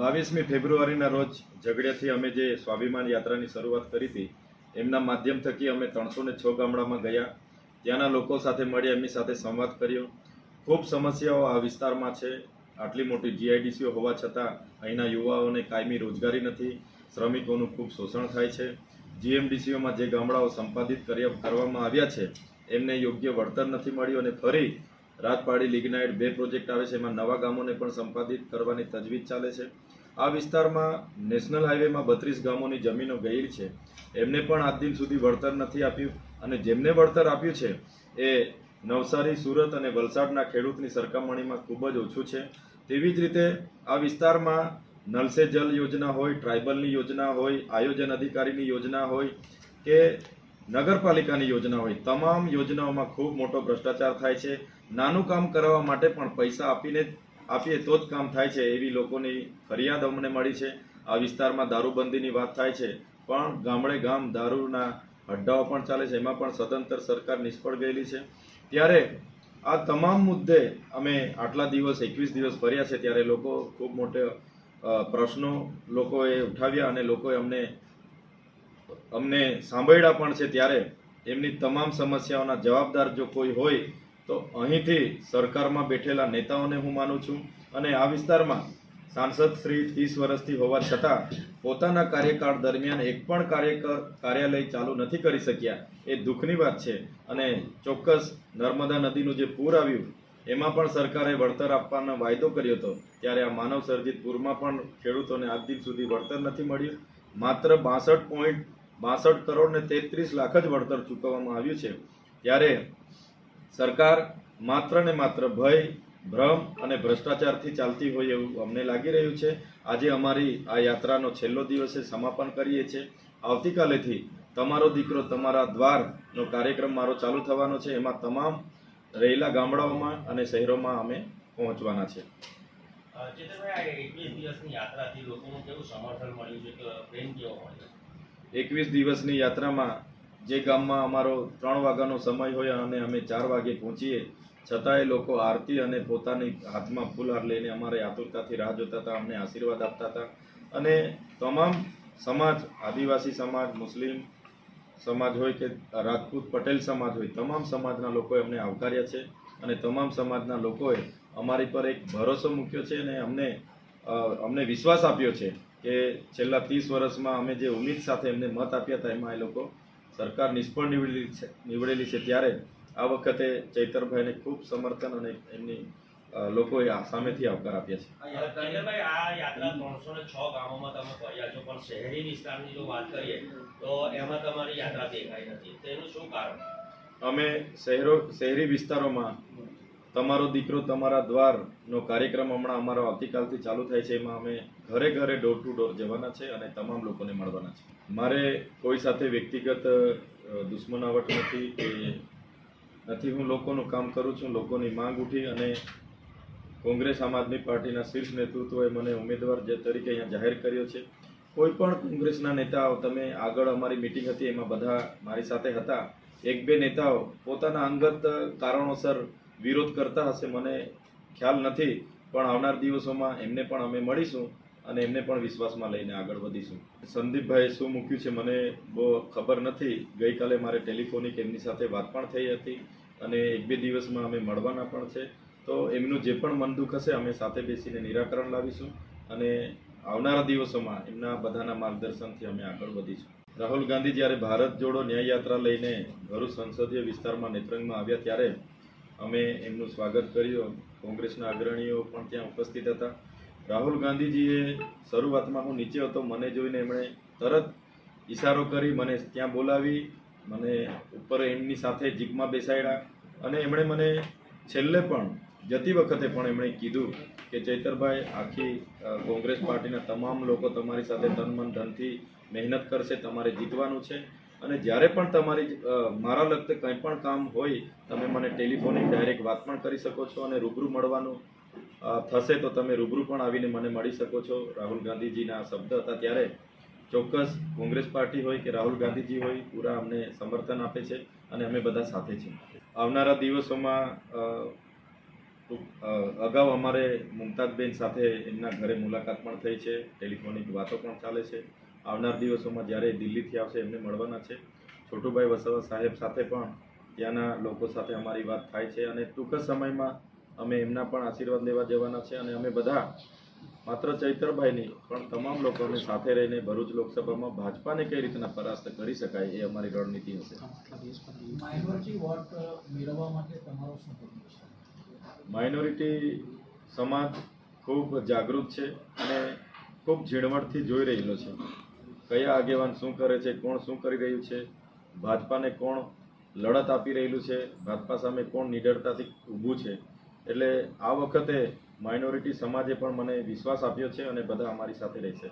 બાવીસમી ફેબ્રુઆરીના રોજ ઝઘડિયાથી અમે જે સ્વાભિમાન યાત્રાની શરૂઆત કરી હતી, એમના માધ્યમ થકી અમે ત્રણસો ને છ ગામડામાં ગયા. ત્યાંના લોકો સાથે મળી એમની સાથે સંવાદ કર્યો. ખૂબ સમસ્યાઓ આ વિસ્તારમાં છે. આટલી મોટી જીઆઈડીસીઓ હોવા છતાં અહીંના યુવાઓને કાયમી રોજગારી નથી, શ્રમિકોનું ખૂબ શોષણ થાય છે. જીએમડીસીઓમાં જે ગામડાઓ સંપાદિત કર્યા, કરવામાં આવ્યા છે, એમને યોગ્ય વળતર નથી મળ્યું અને ફરી રાજપાડી લિગ્નાઇટ બે પ્રોજેક્ટ આવે છે, એમાં નવા ગામોને પણ સંપાદિત કરવાની તજવીજ ચાલે છે. આ વિસ્તારમાં નેશનલ હાઈવેમાં બત્રીસ ગામોની જમીનો ગઈ છે. એમને પણ આજ દિન સુધી વળતર નથી આપ્યું અને જેમને વળતર આપ્યું છે, એ નવસારી, સુરત અને વલસાડના ખેડૂતની સરખામણીમાં ખૂબ જ ઓછું છે. તેવી જ રીતે આ વિસ્તારમાં નલસે જલ યોજના હોય, ટ્રાઇબલની યોજના હોય, આયોજન અધિકારીની યોજના હોય કે નગરપાલિકાની યોજના હોય તમામ યોજનાઓમાં ખૂબ મોટો ભ્રષ્ટાચાર થાય છે. નાનું કામ કરવા માટે પણ પૈસા આપીને આપીએ તો જ કામ થાય છે એવી લોકોની ફરિયાદ અમને મળી છે. આ વિસ્તારમાં દારૂબંધીની વાત થાય છે. પણ ગામડે ગામ દારૂના અડ્ડાઓ પણ ચાલે છે. એમાં પણ સદંતર સરકાર નિષ્ફળ ગયેલી છે. ત્યારે આ તમામ મુદ્દે અમે આટલા દિવસ, એકવીસ દિવસ ફર્યા છે ત્યારે લોકો ખૂબ મોટો પ્રશ્નો લોકોએ ઉઠાવ્યા અને લોકોએ અમને અમને સાંભળ્યા પણ છે ત્યારે એમની તમામ સમસ્યાઓના જવાબદાર જો કોઈ હોય, તો અહીંથી સરકારમાં બેઠેલા નેતાઓને હું માનું છું અને આ વિસ્તારમાં સાંસદ શ્રી ત્રીસ વર્ષથી હોવા છતાં પોતાના કાર્યકાળ દરમિયાન એક પણ કાર્યકર કાર્યાલય ચાલુ નથી કરી શક્યા, એ દુઃખની વાત છે. અને ચોક્કસ નર્મદા નદીનું જે પૂર આવ્યું, એમાં પણ સરકારે વળતર આપવાનો વાયદો કર્યો હતો, ત્યારે આ માનવ સર્જિત પૂરમાં પણ ખેડૂતોને આજ દિન સુધી વળતર નથી મળ્યું. માત્ર બાસઠ પોઈન્ટ બાસઠ કરોડ ને તેત્રીસ લાખ જ વળતર ચૂકવવામાં આવ્યું છે. ત્યારે સરકાર માત્ર ને માત્ર ભય, ભ્રમ અને ભ્રષ્ટાચારથી ચાલતી હોય એવું અમને લાગી રહ્યું છે. આજે અમારી આ યાત્રાનો છેલ્લો દિવસે સમાપન કરીએ છીએ. આવતીકાલેથી તમારો દીકરો તમારા દ્વારનો કાર્યક્રમ મારો ચાલુ થવાનો છે. એમાં તમામ રહેલા ગામડાઓમાં અને શહેરોમાં અમે પહોંચવાના છે. ચેતનભાઈ, આ એકવીસ દિવસની યાત્રાથી લોકોનું કેવું સમર્થન મળ્યું છે? કે પ્રેમ કેવો મળ્યો એકવીસ દિવસની યાત્રામાં જે ગામમાં અમારો ત્રણ વાગ્યાનો સમય હોય અને અમે ચાર વાગે પહોંચીએ, છતાંય લોકો આરતી અને પોતાની હાથમાં ફૂલહાર લઈને અમારે આતુરતાથી રાહ જોતા હતા, અમને આશીર્વાદ આપતા હતા. અને તમામ સમાજ, આદિવાસી સમાજ, મુસ્લિમ સમાજ હોય કે રાજપૂત પટેલ સમાજ હોય, તમામ સમાજના લોકોએ અમને આવકાર્યા છે અને તમામ સમાજના લોકોએ અમારી પર એક ભરોસો મૂક્યો છે અને અમને અમને વિશ્વાસ આપ્યો છે. કે છેલ્લા ત્રીસ વર્ષમાં અમે જે ઉમ્મીદ સાથે એમને મત આપ્યા હતા એમાં એ લોકો સરકાર નિષ્ફળ નીવડેલી છે નીવડેલી છે. ત્યારે આ વખતે ચૈતરભાઈને ખૂબ સમર્થન અને એમની લોકોએ સામેથી આવકાર આપ્યા છે. અ, આ યાત્રા ત્રણસો ને છ ગામોમાં તમે ફર્યા છો પણ શહેરી વિસ્તારની જો વાત કરીએ તો એમાં તમારી યાત્રા દેખાઈ નથી. તેનું શું કારણ? અમે શહેરો શહેરી વિસ્તારોમાં તમારો દીકરો તમારા દ્વારનો કાર્યક્રમ હમણાં અમારો આવતીકાલથી ચાલુ થાય છે, એમાં અમે ઘરે ઘરે ડોર ટુ ડોર જવાના છે અને તમામ લોકોને મળવાના છે. મારે કોઈ સાથે વ્યક્તિગત દુશ્મનાવટ નથી કે નથી. હું લોકોનું કામ કરું છું, લોકોની માંગ ઉઠી અને કોંગ્રેસ આમ આદમી પાર્ટીના શીર્ષ નેતૃત્વએ મને ઉમેદવાર જે તરીકે અહીંયા જાહેર કર્યો છે. કોઈ પણ કોંગ્રેસના નેતાઓ, તમે આગળ અમારી મિટિંગ હતી, એમાં બધા મારી સાથે હતા. એક બે નેતાઓ પોતાના અંગત કારણોસર વિરોધ કરતા હશે મને ખ્યાલ નથી, પણ આવનાર દિવસોમાં એમને પણ અમે મળીશું અને એમને પણ વિશ્વાસમાં લઈને આગળ વધીશું. સંદીપભાઈએ શું મૂક્યું છે મને બહુ ખબર નથી. ગઈકાલે મારે ટેલિફોનિક એમની સાથે વાત પણ થઈ હતી અને એક બે દિવસમાં અમે મળવાના પણ છે. તો એમનું જે પણ મન દુઃખ હશે, અમે સાથે બેસીને નિરાકરણ લાવીશું અને આવનારા દિવસોમાં એમના બધાના માર્ગદર્શનથી અમે આગળ વધીશું. રાહુલ ગાંધી જ્યારે ભારત જોડો ન્યાય યાત્રા લઈને ભરૂચ સંસદીય વિસ્તારમાં નેત્રંગમાં આવ્યા ત્યારે અમે એમનું સ્વાગત કર્યું. કોંગ્રેસના અગ્રણીઓ પણ ત્યાં ઉપસ્થિત હતા. રાહુલ ગાંધીજીએ શરૂઆતમાં હું નીચે હતો, મને જોઈને એમણે તરત ઈશારો કરી મને ત્યાં બોલાવી. મને ઉપર એમની સાથે જીપમાં બેસાડ્યા અને એમણે મને છેલ્લે પણ, જતી વખતે પણ એમણે કીધું કે, ચૈતરભાઈ, આખી કોંગ્રેસ પાર્ટીના તમામ લોકો તમારી સાથે તન મન ધનથી મહેનત કરશે, તમારે જીતવાનું છે. અને જ્યારે પણ તમારી મારા લગતે કંઈ પણ કામ હોય, તમે મને ટેલિફોનિક ડાયરેક્ટ વાત પણ કરી શકો છો અને રૂબરૂ મળવાનું થશે તો તમે રૂબરૂ પણ આવીને મને મળી શકો છો. રાહુલ ગાંધીજીના શબ્દ હતા ત્યારે ચોક્કસ કોંગ્રેસ પાર્ટી હોય કે રાહુલ ગાંધીજી હોય, પૂરા અમને સમર્થન આપે છે અને અમે બધા સાથે છીએ. આવનારા દિવસોમાં અગાઉ અમારે મુમતાજબેન સાથે એમના ઘરે મુલાકાત પણ થઈ છે, ટેલિફોનિક વાતો પણ ચાલે છે. આવનાર દિવસોમાં જ્યારે દિલ્હીથી આવશે એમને મળવાના છે. છોટુભાઈ વસાવા સાહેબ સાથે પણ ત્યાંના લોકો સાથે અમારી વાત થાય છે અને ટૂંક સમયમાં અમે એમના પણ આશીર્વાદ લેવા જવાના છે અને અમે બધા માત્ર ચૈતરભાઈ નહીં પણ તમામ લોકોને સાથે રહીને ભરૂચ લોકસભામાં ભાજપાને કઈ રીતના પરાસ્ત કરી શકાય એ અમારી રણનીતિ હશે. માઇનોરિટી સમાજ ખૂબ જાગૃત છે અને ખૂબ ઝીણવટથી જોઈ રહેલો છે. કયા આગેવાન શું કરે છે, કોણ શું કરી રહ્યું છે, ભાજપાને કોણ લડત આપી રહેલું છે, ભાજપા સામે કોણ નિડરતાથી ઊભું છે. એટલે આ વખતે માઇનોરિટી સમાજે પણ મને વિશ્વાસ આપ્યો છે અને બધા અમારી સાથે રહેશે.